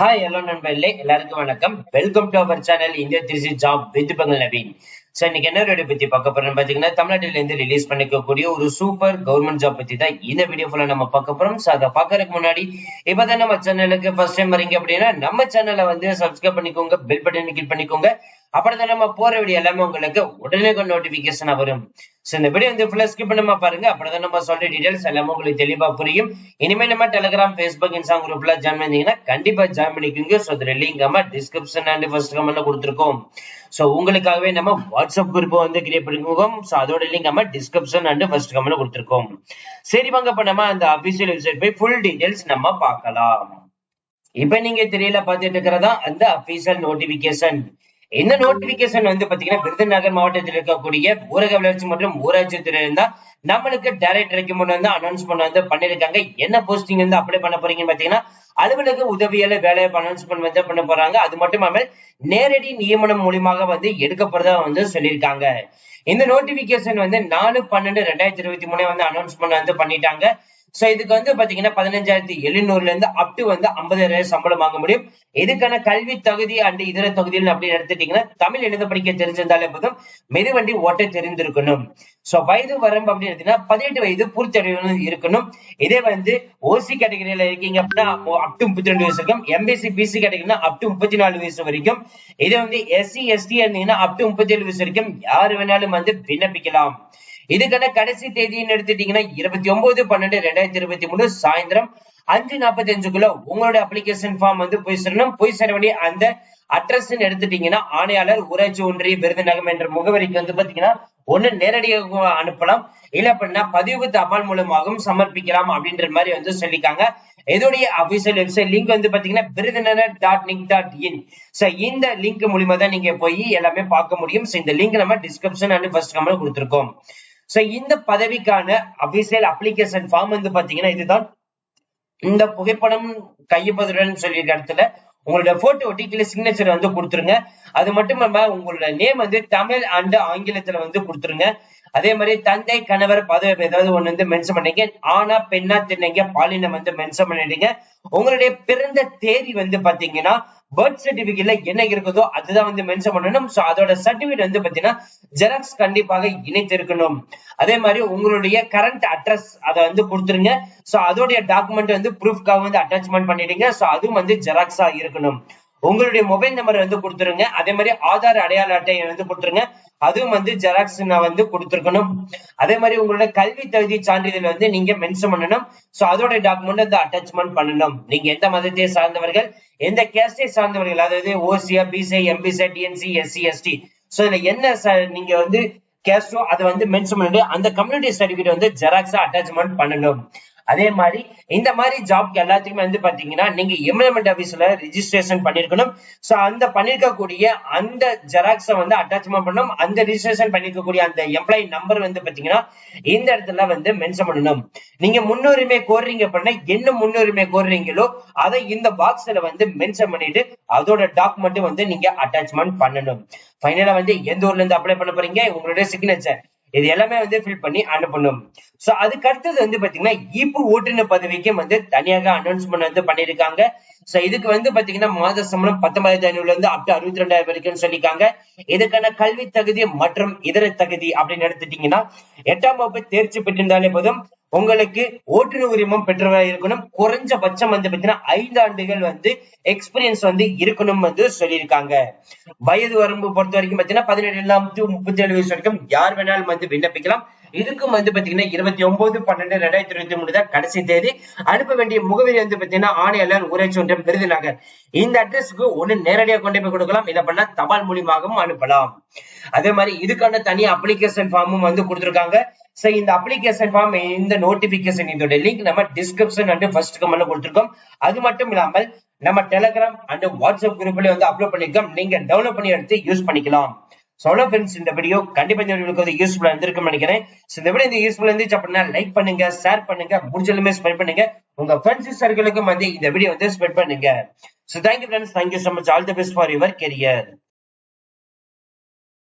Hi hello நண்பர்களே. எல்லாருக்கும் வணக்கம். Welcome to our channel India Tiruchi job with Panghal Naveen so இன்னைக்கு என்ன வீடியோ பத்தி பார்க்க போறோம் பாத்தீங்கன்னா தமிழ்நாட்டில இருந்து ரிலீஸ் பண்ணிக்கக்கூடிய ஒரு சூப்பர் கவர்மெண்ட் ஜாப் பத்தி தான் இந்த வீடியோ ஃபுல்லா நம்ம பார்க்க போறோம். சார் அதை பாக்குறதுக்கு முன்னாடி இப்பதான் நம்ம சேனலுக்கு ஃபர்ஸ்ட் டைம் வரீங்க அப்படின்னா நம்ம சேனலை வந்து சப்ஸ்கிரைப் பண்ணிக்கோங்க பெல் பட்டன் கிளிக் பண்ணிக்கோங்க. அப்படிதான் நம்ம போற வீடியோ எல்லாமே உங்களுக்கு உடனே நோட்டிபிகேஷன் வரும். சோ இந்த வீடியோ வந்து ஃபுல்லா ஸ்கிப் பண்ணாம பாருங்க. அப்படிதான் நம்ம சொல்ற டீடைல்ஸ் எல்லாமே உங்களுக்கு தெளிவா புரியும். இனிமே நம்ம டெலிகிராம் ஃபேஸ்புக் இன்ஸ்டாகிராம் குரூப்ல ஜாயின் பண்ணீங்கன்னா கண்டிப்பா ஜாயின் பண்ணிக்கோங்க. சோ அதுல லிங்க் நம்ம டிஸ்கிரிப்ஷன் அண்ட் ஃபர்ஸ்ட் கமெண்ட்ல கொடுத்துருக்கோம். சோ உங்களுக்காகவே நம்ம வாட்ஸ்அப் குரூப் வந்து கிரியேட் பண்ணிக்கோம் சோ அதோட லிங்க் நம்ம டிஸ்கிரிப்ஷன் அண்ட் ஃபர்ஸ்ட் கமெண்ட்ல கொடுத்துருக்கோம். சரி வாங்க இப்ப நம்ம அந்த அபிஷியல் வெப்சைட் போய் ஃபுல் டீடைல்ஸ் நம்ம பார்க்கலாம். இப்ப நீங்க தெரியல பாத்துட்டு இருக்கிறதா? அந்த அபிஷியல் நோட்டிபிகேஷன் இந்த நோட்டிபிகேஷன் வந்து பாத்தீங்கன்னா விருதுநகர் மாவட்டத்தில் இருக்கக்கூடிய ஊரக வளர்ச்சி மற்றும் ஊராட்சி துறையில இருந்தா நம்மளுக்கு டைரக்ட் ரெக்கமெண்ட் வந்து அனௌன்ஸ்மெண்ட் வந்து பண்ணிருக்காங்க. என்ன போஸ்டிங் வந்து அப்ளை பண்ண போறீங்கன்னு பாத்தீங்கன்னா அலுவலக உதவியாளர் வேலை அனௌன்ஸ்மெண்ட் வந்து பண்ண போறாங்க. அது மட்டும் இல்லாமல் நேரடி நியமனம் மூலியமாக வந்து எடுக்கப்படுறதா வந்து சொல்லியிருக்காங்க. இந்த நோட்டிபிகேஷன் வந்து நாலு பன்னெண்டு ரெண்டாயிரத்தி இருபத்தி மூணு வந்து அனௌன்ஸ்மெண்ட் வந்து பண்ணிட்டாங்க. சோ இதுக்கு வந்து பாத்தீங்கன்னா பதினஞ்சாயிரத்தி எழுநூறுல இருந்து அப் டு வந்து ஐம்பதாயிரம் சம்பளம் வாங்க முடியும். இதுக்கான கல்வி தகுதி அண்ட் இதர தகுதிகள் அப்படின்னு எடுத்துட்டீங்கன்னா தமிழ் எழுத படிக்க தெரிஞ்சிருந்தாலே போதும். மெதுவண்டி ஓட்ட தெரிந்திருக்கணும். சோ வயது வரம்பு அப்படின்னு எடுத்தீங்கன்னா பதினெட்டு வயது பூர்த்தி இருக்கணும். இதே வந்து ஓசி கேட்டகரியில இருக்கீங்க அப்படின்னா அப் டு முப்பத்தி ரெண்டு வயசு இருக்கும் எம்பிசி பிசி கேட்டகரினா அப் டு முப்பத்தி நாலு வயசு வரைக்கும். இதே வந்து எஸ்சி எஸ்டி இருந்தீங்கன்னா அப் டு முப்பத்தி ஏழு வயசு வரைக்கும் யாரு வேணாலும் வந்து விண்ணப்பிக்கலாம். இதுக்கான கடைசி தேதின்னு எடுத்துட்டீங்கன்னா இருபத்தி ஒன்பது பன்னெண்டு ரெண்டாயிரத்தி இருபத்தி மூணு சாயந்தரம் அஞ்சு நாற்பத்தி அஞ்சுக்குள்ள உங்களோட அப்ளிகேஷன் ஃபார்ம் வந்து போய் சேரணும். போய் சேர வேண்டிய அந்த அட்ரஸ் எடுத்துட்டீங்கன்னா ஆணையாளர் ஊராட்சி ஒன்றிய விருதுநகம் என்ற முகவரிக்கு வந்து பாத்தீங்கன்னா ஒண்ணு நேரடியாக அனுப்பலாம். இல்ல அப்படின்னா பதிவு தபால் மூலமாகவும் சமர்ப்பிக்கலாம் அப்படின்ற மாதிரி வந்து சொல்லிக்காங்க இதோடைய அபிஷியல் வெப்சைட் லிங்க் வந்து பாத்தீங்கன்னா Virudhunagar dot link dot in so இந்த லிங்க் மூலியமா தான் நீங்க போய் எல்லாமே பார்க்க முடியும். சோ இந்த லிங்க் நம்ம டிஸ்கிரிப்ஷன் அண்ட் ஃபர்ஸ்ட் கமெண்ட் கொடுத்துருக்கோம். சோ இந்த பதவிக்கான அபிஷியல் அப்ளிகேஷன் ஃபார்ம் வந்து பாத்தீங்கன்னா இதுதான். இந்த புகைப்படம் கையப்பதுடன் சொல்லியிருக்க இடத்துல உங்களோட போட்டோ ஒட்டிக்கல சிக்னேச்சர் வந்து கொடுத்துருங்க. அது மட்டும் இல்லாம உங்களோட நேம் வந்து தமிழ் அண்ட் ஆங்கிலத்துல வந்து கொடுத்துருங்க. அதே மாதிரி தந்தை கணவர் பதவி ஏதாவது ஒண்ணு வந்து மென்ஷன் பண்ணீங்க. ஆனா பெண்ணா தின்னீங்க பாலினம் வந்து மென்ஷன் பண்ணிடுங்க உங்களுடைய பிறந்த தேதி வந்து பாத்தீங்கன்னா பர்த் சர்டிபிகேட்ல என்ன இருக்குதோ அதுதான் வந்து மென்ஷன் பண்ணணும். சோ அதோட சர்டிபிகேட் வந்து பாத்தீங்கன்னா ஜெராக்ஸ் கண்டிப்பாக இணைத்திருக்கணும். அதே மாதிரி உங்களுடைய கரண்ட் அட்ரஸ் அதை வந்து கொடுத்துருங்க. சோ அதோடைய டாக்குமெண்ட் வந்து ப்ரூஃப்காக வந்து அட்டாச்மெண்ட் பண்ணிடுங்க சோ அதுவும் வந்து ஜெராக்ஸா இருக்கணும். உங்களுடைய மொபைல் நம்பர் வந்து கொடுத்துருங்க. அதே மாதிரி ஆதார் அடையாள அட்டையை வந்து கொடுத்துருங்க. அதுவும் வந்து ஜெராக்ஸ் நான் வந்து கொடுத்துருக்கணும். அதே மாதிரி உங்களோட கல்வி தகுதி சான்றிதழ் வந்து நீங்க மென்ஷன் பண்ணணும். சோ அதோட டாக்குமெண்ட் வந்து அட்டாச்மெண்ட் பண்ணணும். நீங்க எந்த மதத்தை சார்ந்தவர்கள் எந்த கேஸ்டை சார்ந்தவர்கள் அதாவது ஓசியா BCI MBCI DNC SC ST so இதுல என்ன நீங்க வந்து கேஸ்டோ அதை வந்து மென்ஷன் பண்ணிட்டு அந்த கம்யூனிட்டி சர்டிபிகேட் வந்து ஜெராக்ஸா அட்டாச்மெண்ட் பண்ணணும். அதே மாதிரி இந்த மாதிரி ஜாப்க்கு எல்லாத்துக்குமே வந்து பாத்தீங்கன்னா நீங்க எம்எல்மெண்ட் ஆபீஸ்ல ரிஜிஸ்ட்ரேஷன் பண்ணிருக்கணும். சோ அந்த பண்ணிருக்கக்கூடிய அந்த ஜெராக்ஸ வந்து அட்டாச்மெண்ட் பண்ணணும். அந்த ரிஜிஸ்ட்ரேஷன் பண்ணிருக்கக்கூடிய அந்த எம்ப்ளாயி நம்பர் வந்து பாத்தீங்கன்னா இந்த இடத்துல வந்து மென்ஷன் பண்ணணும். நீங்க முன்னுரிமை கோர்றீங்க அப்படின்னா என்ன முன்னுரிமை கோர்றீங்களோ அதை இந்த பாக்ஸ்ல வந்து மென்ஷன் பண்ணிட்டு அதோட டாக்குமெண்ட் வந்து நீங்க அட்டாச்மெண்ட் பண்ணணும். ஃபைனலா வந்து எந்த ஊர்ல இருந்து அப்ளை பண்ண போறீங்க? உங்களுடைய சிக்னேச்சர் இது எல்லாமே வந்து ஃபில் பண்ணி அனுப்பணும். சோ அதுக்கு அடுத்தது வந்து பாத்தீங்கன்னா இப்போ ஓட்டுநர் பதவிக்கும் வந்து தனியாக அனௌன்ஸ்மெண்ட் வந்து பண்ணிருக்காங்க சோ இதுக்கு வந்து பாத்தீங்கன்னா மாத சம்பளம் பத்தொன்பதாயிரத்தி ஐநூறுல இருந்து அப் டு அறுபத்தி ரெண்டாயிரம் வரைக்கும் சொல்லிருக்காங்க இதுக்கான கல்வி தகுதி மற்றும் இதர தகுதி அப்படின்னு எடுத்துட்டீங்கன்னா எட்டாம் வகுப்பு தேர்ச்சி பெற்றிருந்தாலே போதும் உங்களுக்கு ஓட்டுநர் உரிமம் பெற்றவராக இருக்கணும். குறைஞ்சபட்சம் வந்து பாத்தீங்கன்னா ஐந்து ஆண்டுகள் வந்து எக்ஸ்பீரியன்ஸ் வந்து இருக்கணும் வந்து சொல்லியிருக்காங்க. வயது வரம்பு பொறுத்த வரைக்கும் பாத்தீங்கன்னா பதினெட்டு முப்பத்தி ஏழு வயசு வரைக்கும் யார் வேணாலும் வந்து விண்ணப்பிக்கலாம். இதுக்கும் வந்து பாத்தீங்கன்னா இருபத்தி ஒன்பது பன்னெண்டு ரெண்டாயிரத்தி இருபத்தி மூணு தான் கடைசி தேதி. அனுப்ப வேண்டிய முகவரி வந்து பாத்தீங்கன்னா ஆணையாளர் ஊராட்சி ஒன்றியம் விருதுநகர். இந்த அட்ரஸ்க்கு ஒண்ணு நேரடியாக கொண்டு போய் கொடுக்கலாம். இல்ல பண்ணா தபால் மூலியமாகவும் அனுப்பலாம். அதே மாதிரி இதுக்கான தனி அப்ளிகேஷன் ஃபார்மும் வந்து கொடுத்துருக்காங்க. சோ இந்த அப்ளிகேஷன் ஃபார்ம் இந்த நோட்டிபிகேஷன் இதோட லிங்க் நம்ம டிஸ்கிரிப்ஷன் அண்ட் ஃபர்ஸ்ட் கமெண்ட்ல கொடுத்துருக்கோம். அது மட்டும் இல்லாமல் நம்ம டெலிகிராம் அண்ட் வாட்ஸ்அப் குரூப்ல வந்து அப்லோட் பண்ணிருக்கோம் நீங்க டவுன்லோட் பண்ணி எடுத்து யூஸ் பண்ணிக்கலாம். சோலோ ஃப்ரெண்ட்ஸ் இந்த வீடியோ கண்டிப்பா இந்த வீடியோக்கு வந்து யூஸ்ஃபுல்லா இருந்திருக்கும் நினைக்கிறேன். இந்த வீடியோ இந்த யூஸ்ஃபுல்லா இருந்துச்சு அப்படின்னா லைக் பண்ணுங்க ஷேர் பண்ணுங்க முடிஞ்சலுமே ஸ்பெண்ட் பண்ணுங்க. உங்க ஃப்ரெண்ட்ஸ் சர்க்கிளுக்கும் வந்து இந்த வீடியோ வந்து ஸ்பெண்ட் பண்ணுங்க. So thank you friends thank you so much all the best for your career